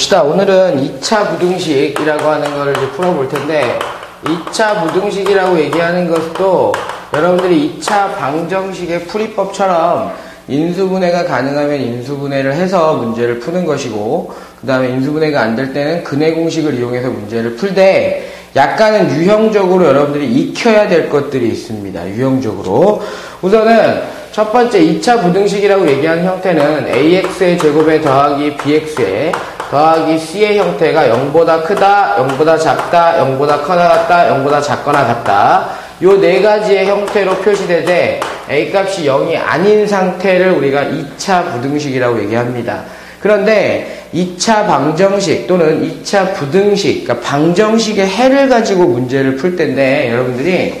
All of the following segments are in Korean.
봅시다. 오늘은 2차 부등식이라고 하는 이제 풀어볼 텐데, 2차 부등식이라고 얘기하는 것도 여러분들이 2차 방정식의 풀이법처럼 인수분해가 가능하면 인수분해를 해서 문제를 푸는 것이고, 그 다음에 인수분해가 안 될 때는 근해 공식을 이용해서 문제를 풀되, 약간은 유형적으로 여러분들이 익혀야 될 것들이 있습니다. 유형적으로. 우선은 첫 번째 2차 부등식이라고 얘기하는 형태는 ax의 제곱에 더하기 bx에 더하기 c의 형태가 0보다 크다, 0보다 작다, 0보다 커나 같다, 0보다 작거나 같다. 요 네 가지의 형태로 표시되되 a값이 0이 아닌 상태를 우리가 2차 부등식이라고 얘기합니다. 그런데 2차 방정식 또는 2차 부등식, 그러니까 방정식의 해를 가지고 문제를 풀 텐데 여러분들이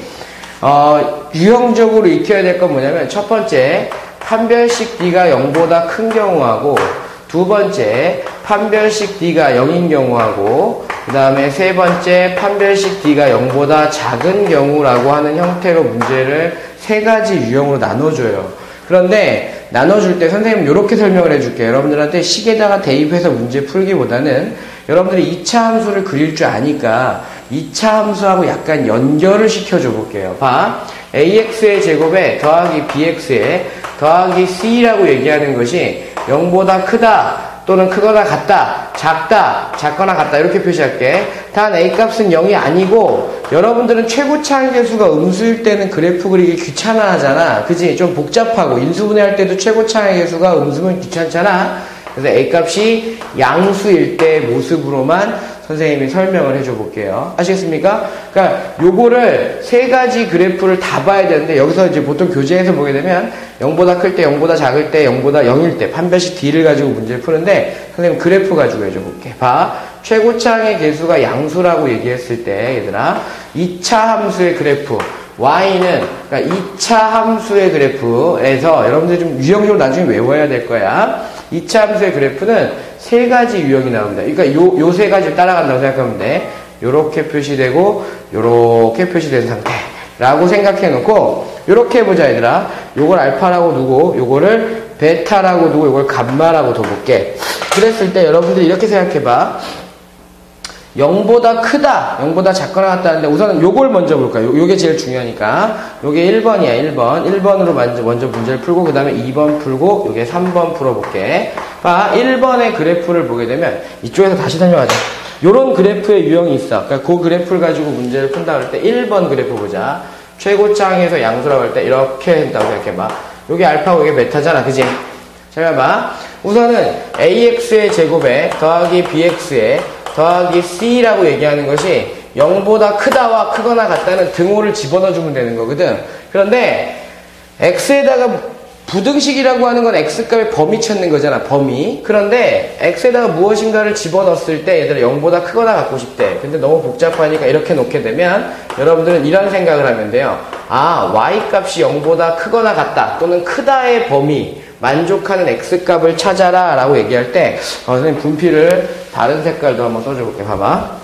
어, 유형적으로 익혀야 될 건 뭐냐면 첫 번째 판별식 D가 0보다 큰 경우하고 두 번째 판별식 D가 0인 경우하고 그 다음에 세 번째 판별식 D가 0보다 작은 경우라고 하는 형태로 문제를 세 가지 유형으로 나눠줘요. 그런데 나눠줄 때 선생님 이렇게 설명을 해줄게요. 여러분들한테 식에다가 대입해서 문제 풀기보다는 여러분들이 2차 함수를 그릴 줄 아니까 2차 함수하고 약간 연결을 시켜줘 볼게요. 봐. ax의 제곱에 더하기 bx에 더하기 c라고 얘기하는 것이 0보다 크다 또는 크거나 같다, 작다, 작거나 같다 이렇게 표시할게. 단 a값은 0이 아니고 여러분들은 최고차항 계수가 음수일 때는 그래프 그리기 귀찮아 하잖아. 그지? 좀 복잡하고 인수분해할 때도 최고차항 계수가 음수면 귀찮잖아. 그래서 a값이 양수일 때 모습으로만 선생님이 설명을 해줘 볼게요. 아시겠습니까? 그러니까 요거를 세 가지 그래프를 다 봐야 되는데 여기서 이제 보통 교재에서 보게 되면 0보다 클 때, 0보다 작을 때, 0보다 0일 때 판별식 D를 가지고 문제를 푸는데 선생님 그래프 가지고 해줘 볼게. 봐. 최고차항의 개수가 양수라고 얘기했을 때 얘들아 2차 함수의 그래프 y는 그러니까 2차 함수의 그래프에서 여러분들 좀 유형적으로 나중에 외워야 될 거야. 2차 함수의 그래프는 세 가지 유형이 나옵니다. 그러니까 요, 요 세 가지를 따라간다고 생각하면 돼. 요렇게 표시되고, 요렇게 표시된 상태 라고 생각해 놓고, 요렇게 해보자, 얘들아. 요걸 알파라고 두고, 요거를 베타라고 두고, 요걸 감마라고 둬볼게. 그랬을 때 여러분들 이렇게 생각해봐. 0보다 크다, 0보다 작거나 같다는데 우선은 요걸 먼저 볼까요? 요, 게 제일 중요하니까. 요게 1번이야, 1번. 1번으로 먼저, 먼저 문제를 풀고, 그 다음에 2번 풀고, 요게 3번 풀어볼게. 봐, 1번의 그래프를 보게 되면, 이쪽에서 다시 설명하자. 요런 그래프의 유형이 있어. 그러니까 그 그래프를 가지고 문제를 푼다 그럴 때 1번 그래프 보자. 최고차항에서 양수라고 할 때 이렇게 한다고 생각해봐. 요게 알파고 요게 베타잖아, 그지? 잘 봐봐. 우선은 ax의 제곱에 더하기 bx에 더하기 c라고 얘기하는 것이 0보다 크다와 크거나 같다는 등호를 집어넣어주면 되는 거거든. 그런데 x에다가 부등식이라고 하는 건 x값의 범위 찾는 거잖아, 범위. 그런데 x에다가 무엇인가를 집어넣었을 때 얘들아 0보다 크거나 갖고 싶대. 근데 너무 복잡하니까 이렇게 놓게 되면 여러분들은 이런 생각을 하면 돼요. 아, y값이 0보다 크거나 같다 또는 크다의 범위 만족하는 x값을 찾아라 라고 얘기할 때 어, 선생님 분필을 다른 색깔도 한번 써줘 볼게 봐봐.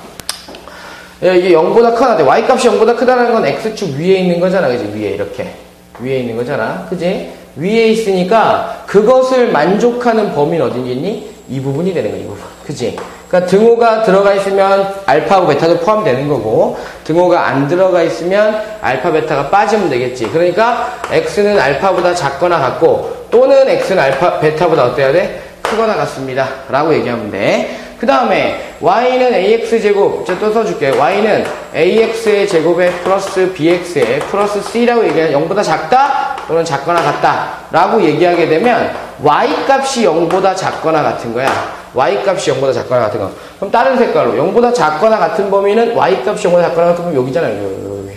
이게 0보다 크다 y값이 0보다 크다는 건 x축 위에 있는 거잖아. 그지? 위에 이렇게. 위에 있는 거잖아. 그지? 위에 있으니까 그것을 만족하는 범위는 어디있니? 이 부분이 되는 거야 이 부분. 그지 그러니까 등호가 들어가 있으면 알파하고 베타도 포함되는 거고 등호가 안 들어가 있으면 알파 베타가 빠지면 되겠지. 그러니까 x는 알파보다 작거나 같고 또는 x는 알파 베타보다 어때야 돼? 크거나 같습니다. 라고 얘기하면 돼 그 다음에 y는 ax 제곱. 제가 또 써줄게. y는 ax의 제곱에 플러스 bx에 플러스 c라고 얘기하면 0보다 작다? 또는 작거나 같다? 라고 얘기하게 되면 y값이 0보다 작거나 같은 거야 y값이 0보다 작거나 같은 거. 그럼 다른 색깔로 0보다 작거나 같은 범위는 y값이 0보다 작거나 같은 범위 여기잖아요. 여기.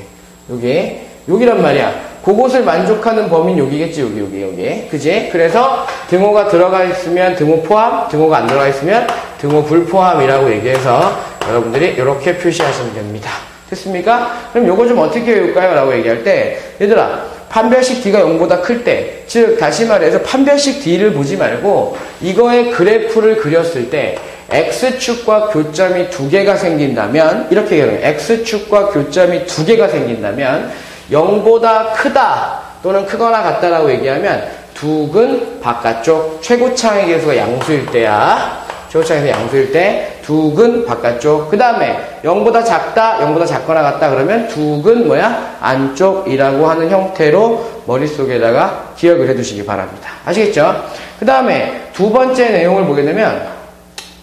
여기. 여기란 말이야. 그곳을 만족하는 범위는 여기겠지. 여기 여기 여기. 그지? 그래서 등호가 들어가 있으면 등호 포함, 등호가 안 들어가 있으면 등호 불포함이라고 얘기해서 여러분들이 이렇게 표시하시면 됩니다. 됐습니까? 그럼 요거 좀 어떻게 외울까요? 라고 얘기할 때 얘들아 판별식 D가 0보다 클 때, 즉 다시 말해서 판별식 D를 보지 말고 이거의 그래프를 그렸을 때 X축과 교점이 두 개가 생긴다면 이렇게 거예요. X축과 교점이 두 개가 생긴다면 0보다 크다 또는 크거나 같다라고 얘기하면 두근 바깥쪽 최고차항의 개수가 양수일 때야 최고창에서 양수일 때 두근 바깥쪽. 그 다음에 0보다 작다, 0보다 작거나 같다 그러면 두근 뭐야? 안쪽이라고 하는 형태로 머릿속에다가 기억을 해두시기 바랍니다. 아시겠죠? 그 다음에 두 번째 내용을 보게 되면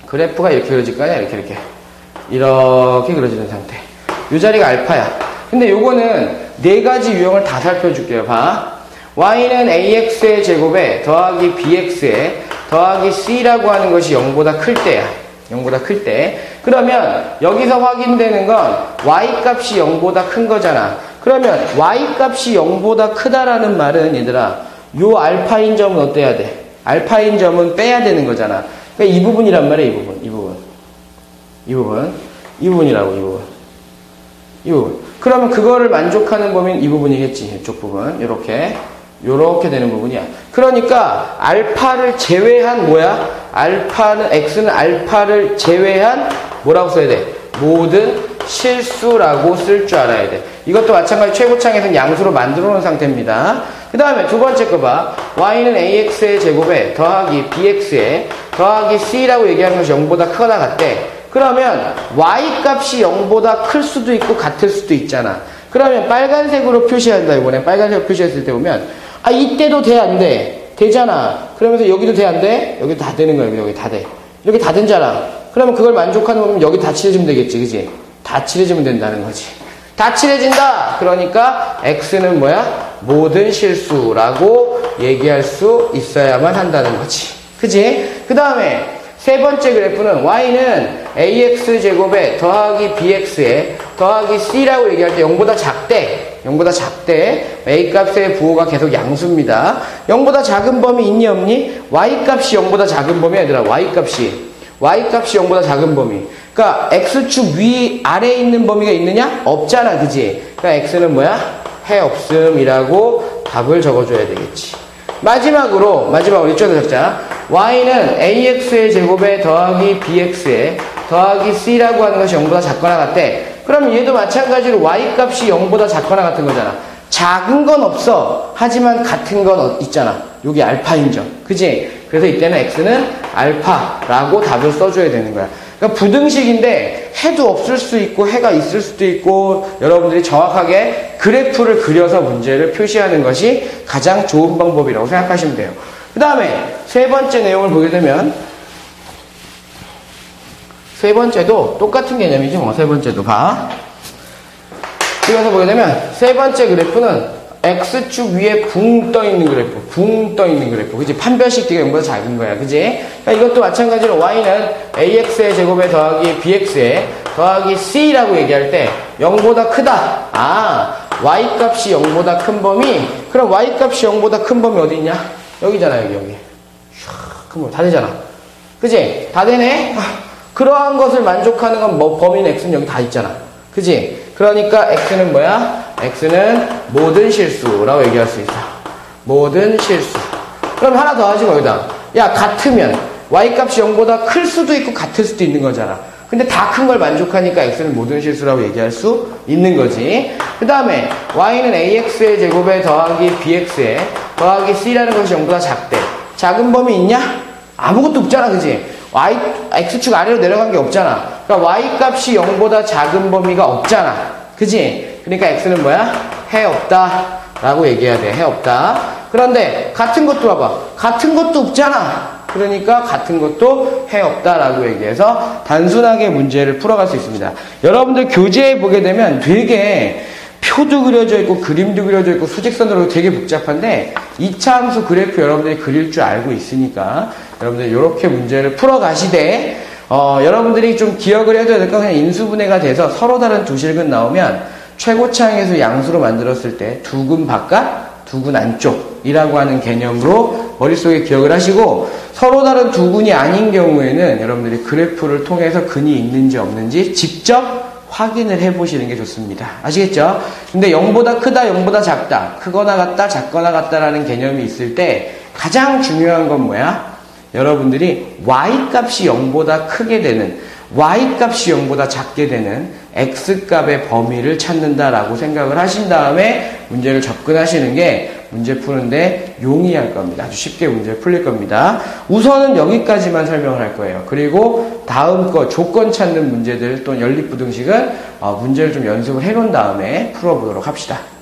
그래프가 이렇게 그려질 거 아니야? 이렇게 이렇게. 이렇게 그려지는 상태. 이 자리가 알파야. 근데 요거는 네 가지 유형을 다 살펴줄게요. 봐. y는 ax의 제곱에 더하기 bx에 더하기 c라고 하는 것이 0보다 클 때야. 0보다 클 때. 그러면 여기서 확인되는 건 y 값이 0보다 큰 거잖아. 그러면 y 값이 0보다 크다라는 말은 얘들아 요 알파인 점은 어때야 돼? 알파인 점은 빼야 되는 거잖아. 그러니까 이 부분이란 말이야, 이 부분. 이 부분. 이 부분. 이 부분이라고, 이 부분. 이 부분. 그러면 그거를 만족하는 범위는 이 부분이겠지. 이쪽 부분. 이렇게. 요렇게 되는 부분이야. 그러니까 알파를 제외한 뭐야? 알파는 x는 알파를 제외한 뭐라고 써야 돼? 모든 실수라고 쓸 줄 알아야 돼. 이것도 마찬가지 최고창에서는 양수로 만들어 놓은 상태입니다. 그 다음에 두 번째 거 봐. y는 ax의 제곱에 더하기 bx에 더하기 c라고 얘기하는 것이 0보다 크거나 같대. 그러면 y 값이 0보다 클 수도 있고 같을 수도 있잖아. 그러면 빨간색으로 표시한다. 이번에 빨간색으로 표시했을 때 보면 아, 이때도 돼, 안 돼? 되잖아. 그러면서 여기도 돼, 안 돼? 여기 다 되는 거야, 여기 다 돼. 이렇게 다 된잖아. 그러면 그걸 만족하는 거면 여기 다 칠해주면 되겠지, 그지? 다 칠해주면 된다는 거지. 다 칠해진다! 그러니까 X는 뭐야? 모든 실수라고 얘기할 수 있어야만 한다는 거지. 그지? 그 다음에 세 번째 그래프는 y는 ax 제곱에 더하기 bx에 더하기 c라고 얘기할 때 0보다 작대 0보다 작대 a 값의 부호가 계속 양수입니다 0보다 작은 범위 있니 없니? y 값이 0보다 작은 범위 얘들아 y 값이 y 값이 0보다 작은 범위 그러니까 x축 위 아래에 있는 범위가 있느냐? 없잖아 그지? 그러니까 x는 뭐야? 해 없음이라고 답을 적어줘야 되겠지 마지막으로 마지막으로 이쪽에 적자 y는 ax의 제곱에 더하기 bx에 더하기 c라고 하는 것이 0보다 작거나 같대 그럼 얘도 마찬가지로 y 값이 0보다 작거나 같은 거잖아. 작은 건 없어. 하지만 같은 건 어, 있잖아. 여기 알파인 점. 그지? 그래서 이때는 x는 알파라고 답을 써줘야 되는 거야. 그러니까 부등식인데 해도 없을 수 있고 해가 있을 수도 있고 여러분들이 정확하게 그래프를 그려서 문제를 표시하는 것이 가장 좋은 방법이라고 생각하시면 돼요. 그 다음에 세 번째 내용을 보게 되면 세 번째도 똑같은 개념이지 뭐세 번째도 봐. 이어서 보게 되면 세 번째 그래프는 X축 위에 붕 떠 있는 그래프, 붕 떠 있는 그래프. 그지? 판별식 D가 0보다 작은 거야. 그지? 그러니까 이것도 마찬가지로 Y는 AX의 제곱에 더하기 BX에 더하기 C라고 얘기할 때 0보다 크다. 아, Y 값이 0보다 큰 범위? 그럼 Y 값이 0보다 큰 범위 어디 있냐? 여기잖아, 여기, 여기. 그럼 다 되잖아. 그지? 다 되네? 아, 그러한 것을 만족하는 건 뭐, 범위는 X는 여기 다 있잖아. 그지? 그러니까 X는 뭐야? X는 모든 실수라고 얘기할 수 있어. 모든 실수. 그럼 하나 더 하지 거기다. 야, 같으면 Y값이 0보다 클 수도 있고 같을 수도 있는 거잖아. 근데 다 큰 걸 만족하니까 X는 모든 실수라고 얘기할 수 있는 거지. 그 다음에 Y는 AX의 제곱에 더하기 BX에 더하기 C라는 것이 0보다 작대. 작은 범위 있냐? 아무것도 없잖아, 그지? Y, X축 아래로 내려간 게 없잖아. 그러니까 Y 값이 0보다 작은 범위가 없잖아. 그지? 그러니까 x는 뭐야? 해 없다. 라고 얘기해야 돼. 해 없다. 그런데 같은 것도 봐봐. 같은 것도 없잖아. 그러니까 같은 것도 해 없다라고 얘기해서 단순하게 문제를 풀어갈 수 있습니다. 여러분들 교재에 보게 되면 되게 표도 그려져 있고 그림도 그려져 있고 수직선으로 되게 복잡한데 2차 함수 그래프 여러분들이 그릴 줄 알고 있으니까 여러분들 이렇게 문제를 풀어가시되 어, 여러분들이 좀 기억을 해둬야 될 건 그냥 인수분해가 돼서 서로 다른 두 실근 나오면 최고차항에서 양수로 만들었을 때 두 근 바깥, 두 근 안쪽이라고 하는 개념으로 머릿속에 기억을 하시고 서로 다른 두 근이 아닌 경우에는 여러분들이 그래프를 통해서 근이 있는지 없는지 직접 확인을 해보시는 게 좋습니다. 아시겠죠? 근데 0보다 크다, 0보다 작다, 크거나 같다, 작거나 같다라는 개념이 있을 때 가장 중요한 건 뭐야? 여러분들이 y값이 0보다 크게 되는 y값이 0보다 작게 되는 x값의 범위를 찾는다라고 생각을 하신 다음에 문제를 접근하시는 게 문제 푸는데 용이할 겁니다. 아주 쉽게 문제 풀릴 겁니다. 우선은 여기까지만 설명을 할 거예요. 그리고 다음 거 조건 찾는 문제들 또는 연립부등식은 어, 문제를 좀 연습을 해놓은 다음에 풀어보도록 합시다.